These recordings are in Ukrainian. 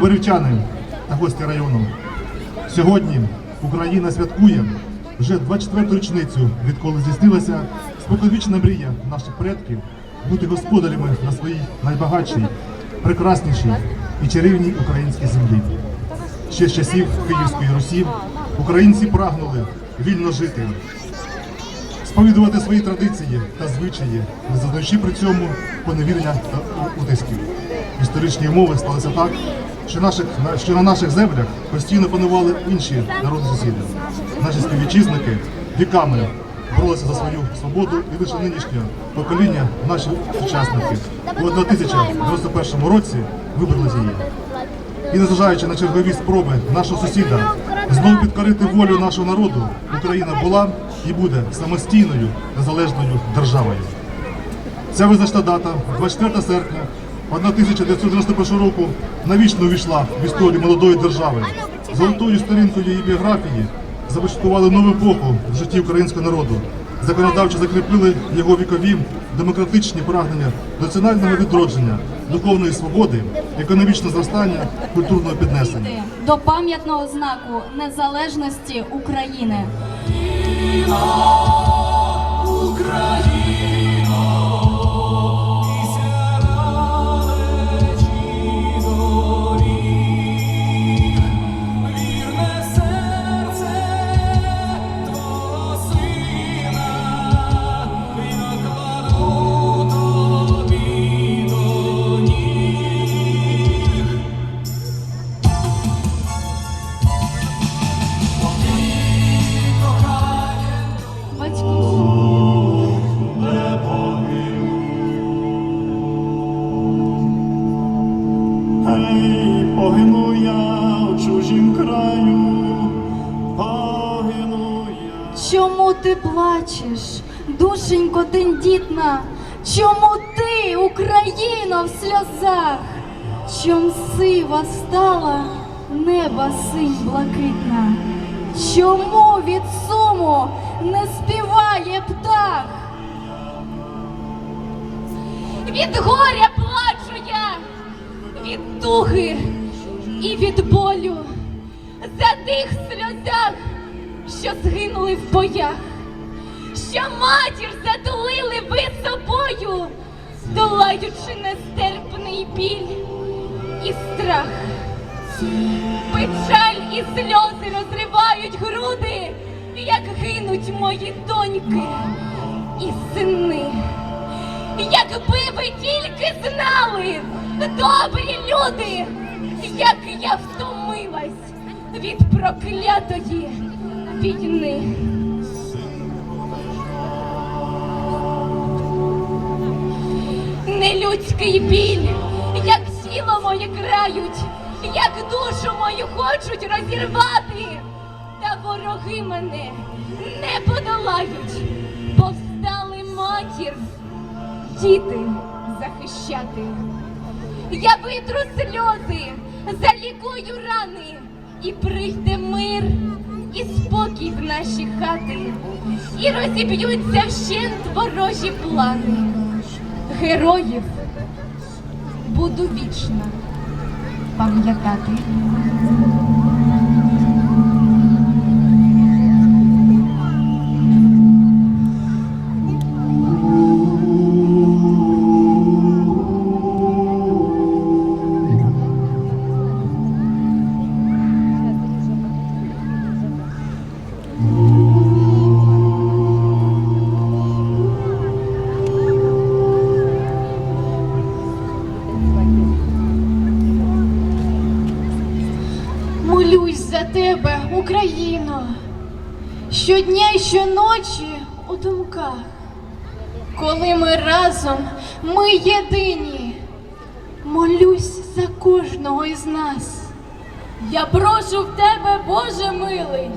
Шановні та гості району, сьогодні Україна святкує вже 24-ту річницю, відколи здійснилася споконвічна мрія наших предків бути господарями на своїй найбагатшій, прекраснішій і чарівній українській землі. Ще з часів Київської Русі українці прагнули вільно жити, сповідувати свої традиції та звичаї, не зазнаючи при цьому поневірення та утисків. Історичні умови сталися так, що, наших, на- що на наших землях постійно панували інші народи сусіди. Наші співвітчизники віками боролися за свою свободу і лише нинішнє покоління, наші сучасники, у 1091 році вибрали її. І незважаючи на чергові спроби нашого сусіда знову підкорити волю нашого народу, Україна була і буде самостійною незалежною державою. Ця визначна дата, 24 серпня 1991 року, навічно увійшла в історію молодої держави. Золотою сторінкою її біографії започаткували нову епоху в житті українського народу. Законодавчо закріпили його вікові демократичні прагнення національного відродження, духовної свободи, економічного зростання, культурного піднесення. до пам'ятного знаку незалежності України. Вірне Чому ти, Україно, в сльозах? Чом сива стала неба синь блакитна? Чому від суму не співає птах? Від горя плачу я, від туги і від болю, за тих сльозах, що згинули в боях, що матір затулили ви собою, долаючи нестерпний біль і страх. Печаль і сльози розривають груди, як гинуть мої доньки і сини. Якби ви тільки знали, добрі люди, як я втомилась від проклятої війни. Нелюдський біль, як тіло моє крають, як душу мою хочуть розірвати, та вороги мене не подолають, повстали матір діти захищати. Я витру сльози, залікую рани, і прийде мир і спокій в наші хати, і розіб'ються вщент ворожі плани. Героїв буду вічно пам'ятати. Ми разом, ми єдині. Молюсь за кожного із нас. Я прошу в тебе, Боже милий,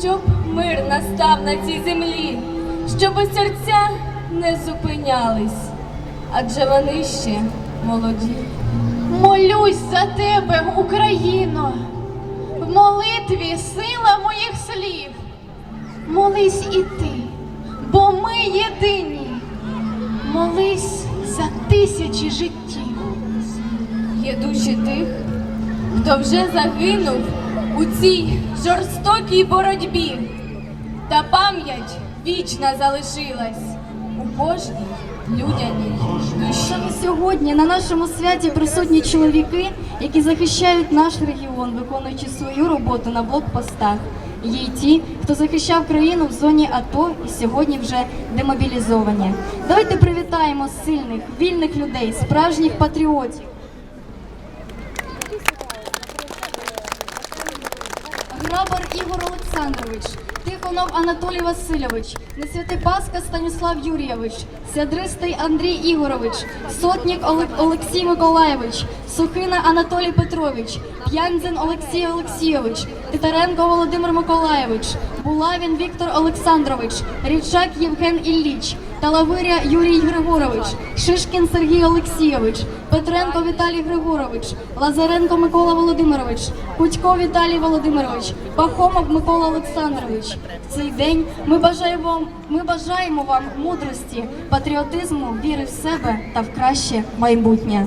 щоб мир настав на цій землі, щоб серця не зупинялись, адже вони ще молоді. Молюсь за тебе, Україно, в молитві сила моїх слів. Молись і ти, бо ми єдині. Молись за тисячі життів. Є душі тих, хто вже загинув у цій жорстокій боротьбі, та пам'ять вічна залишилась у кожній людяній душі. Саме сьогодні на нашому святі присутні чоловіки, які захищають наш регіон, виконуючи свою роботу на блокпостах. Є й ті, хто захищав країну в зоні АТО і сьогодні вже демобілізовані. Давайте привітаємо сильних, вільних людей, справжніх патріотів. Грабар Ігор Олександрович, Тихонов Анатолій Васильович, Несвятий Паска Станіслав Юрійович, Сядристий Андрій Ігорович, Сотнік Олег Олексій Миколаєвич, Сухина Анатолій Петрович, П'янзин Олексій Олексійович, Титаренко Володимир Миколаєвич, Булавін Віктор Олександрович, Річак Євген Ілліч, Талавиря Юрій Григорович, Шишкін Сергій Олексійович, Петренко Віталій Григорович, Лазаренко Микола Володимирович, Кудько Віталій Володимирович, Пахомов Микола Олександрович. В цей день ми бажаємо вам, ми бажаємо вам мудрості, патріотизму, віри в себе та в краще майбутнє.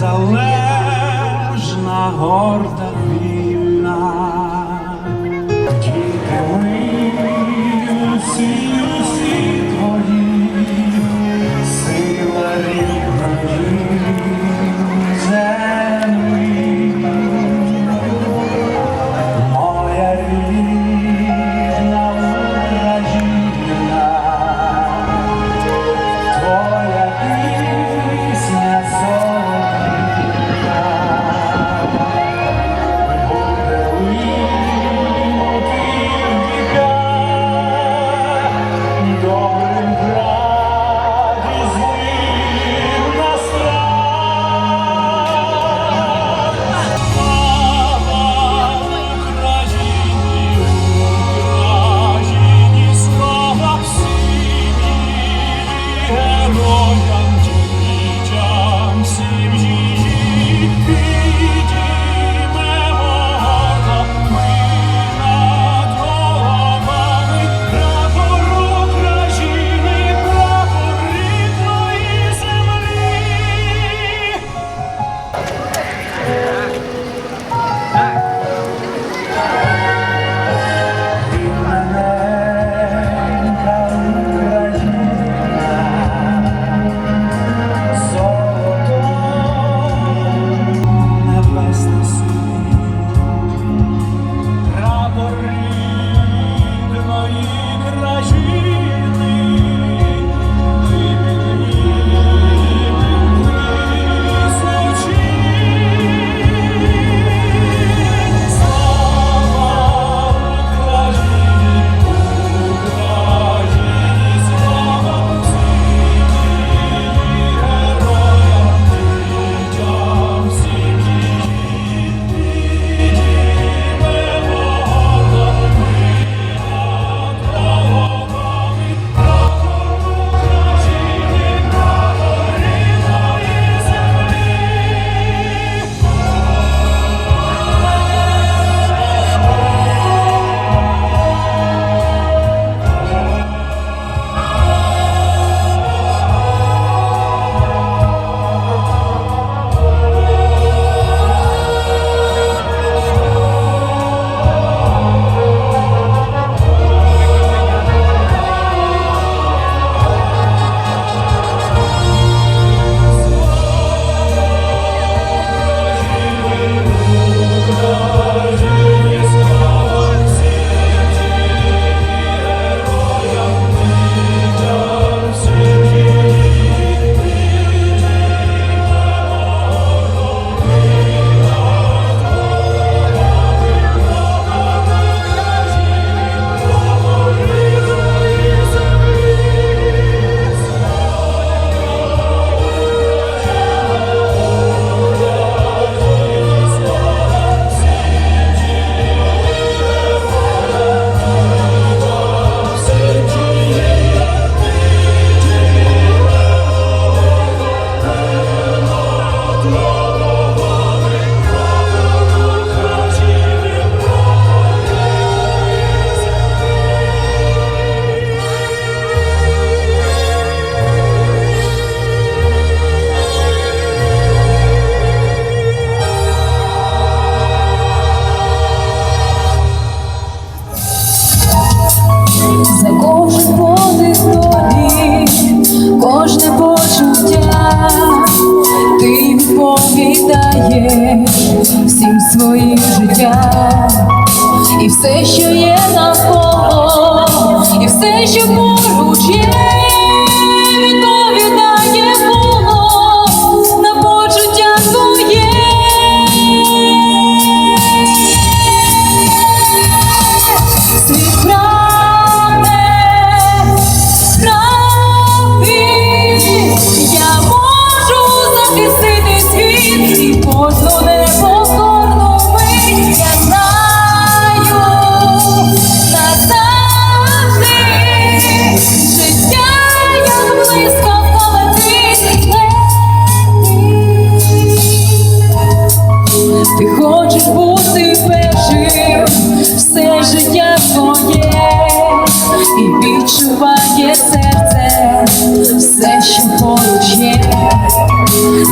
Незалежна, горда вільна.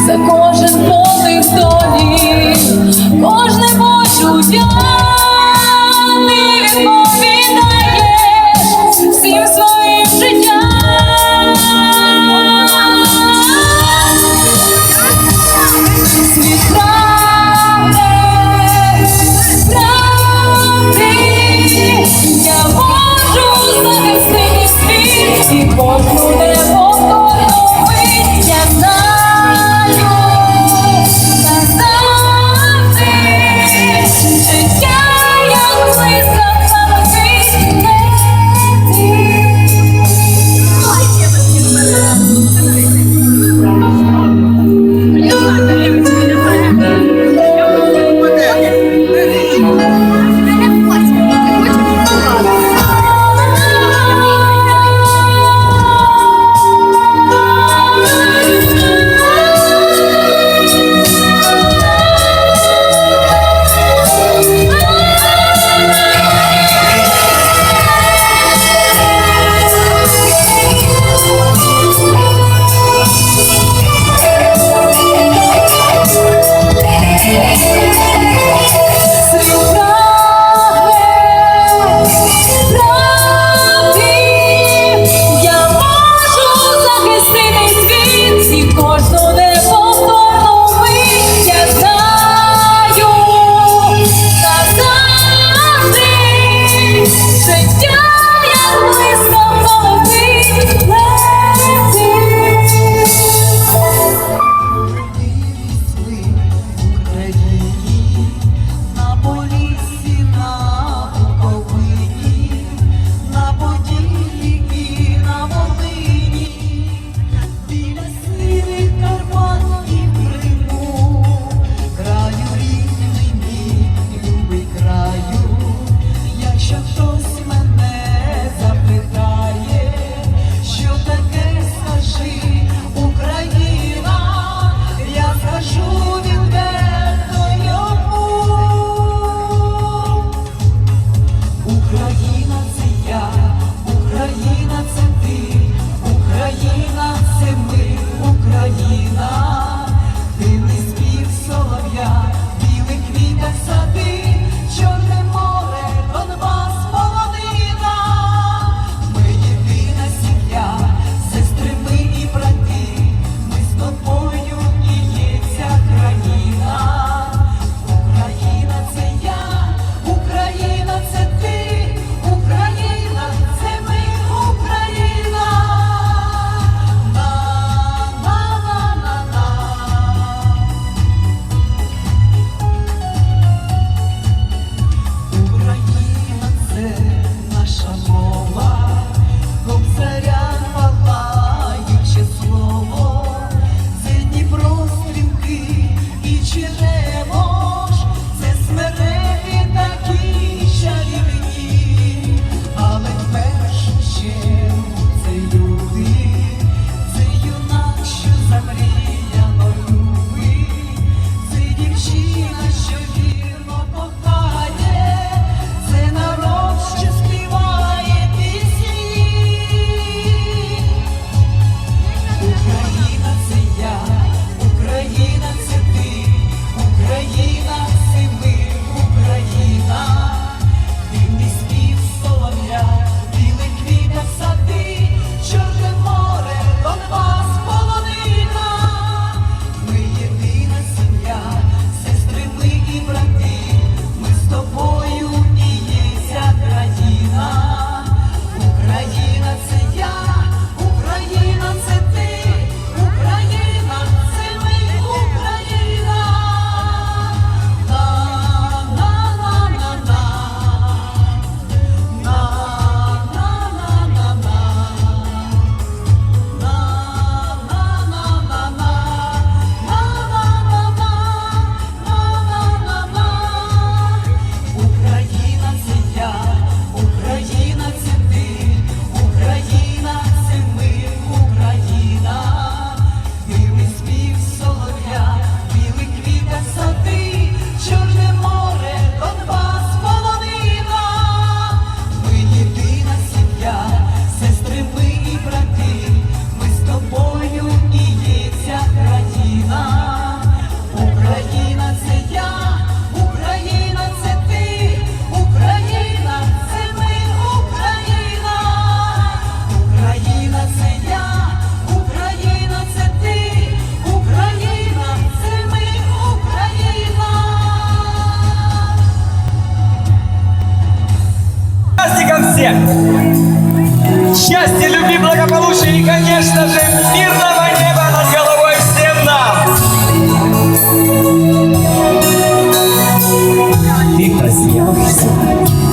За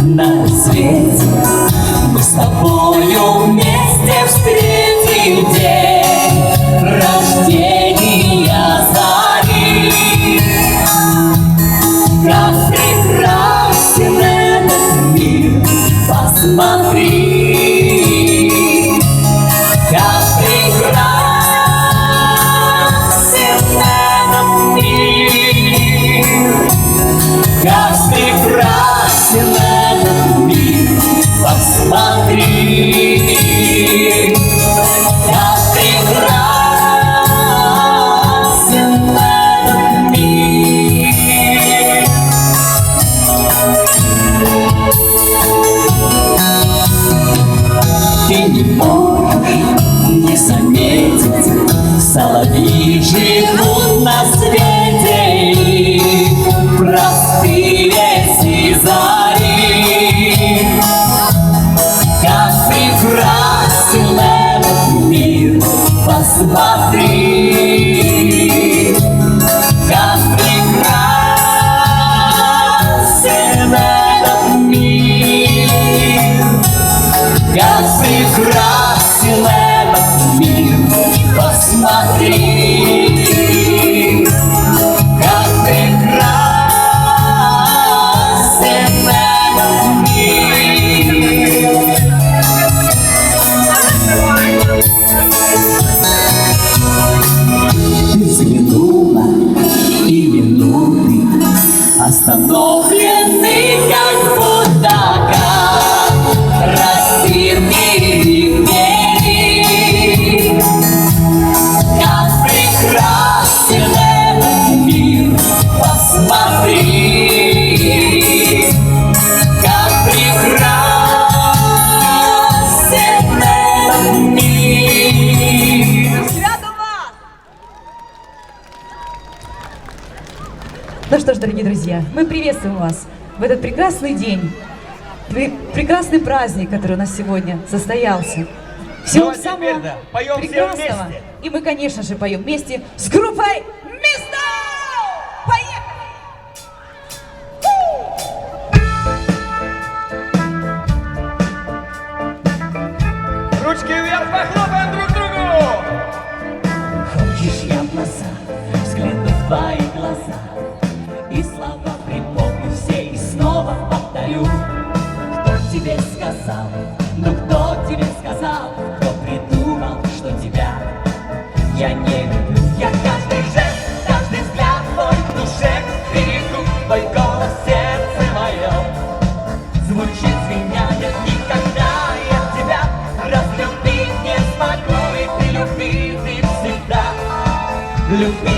на свете Мы с тобою вместе Ну что ж, дорогие друзья, мы приветствуем вас в этот прекрасный день, пре- прекрасный праздник, который у нас сегодня состоялся. Всего Ну, а самого да, поем все прекрасного. вместе. И мы, конечно же, поем вместе с группой Место! Тебе сказал, ну кто тебе сказал? Кто придумал, что тебя? Я не люблю Я каждый жест, каждый взгляд твой в душе берегу Твой голос сердце моем Звучит звеняет никогда я тебя разлюбить не смогу И ты всегда. Люби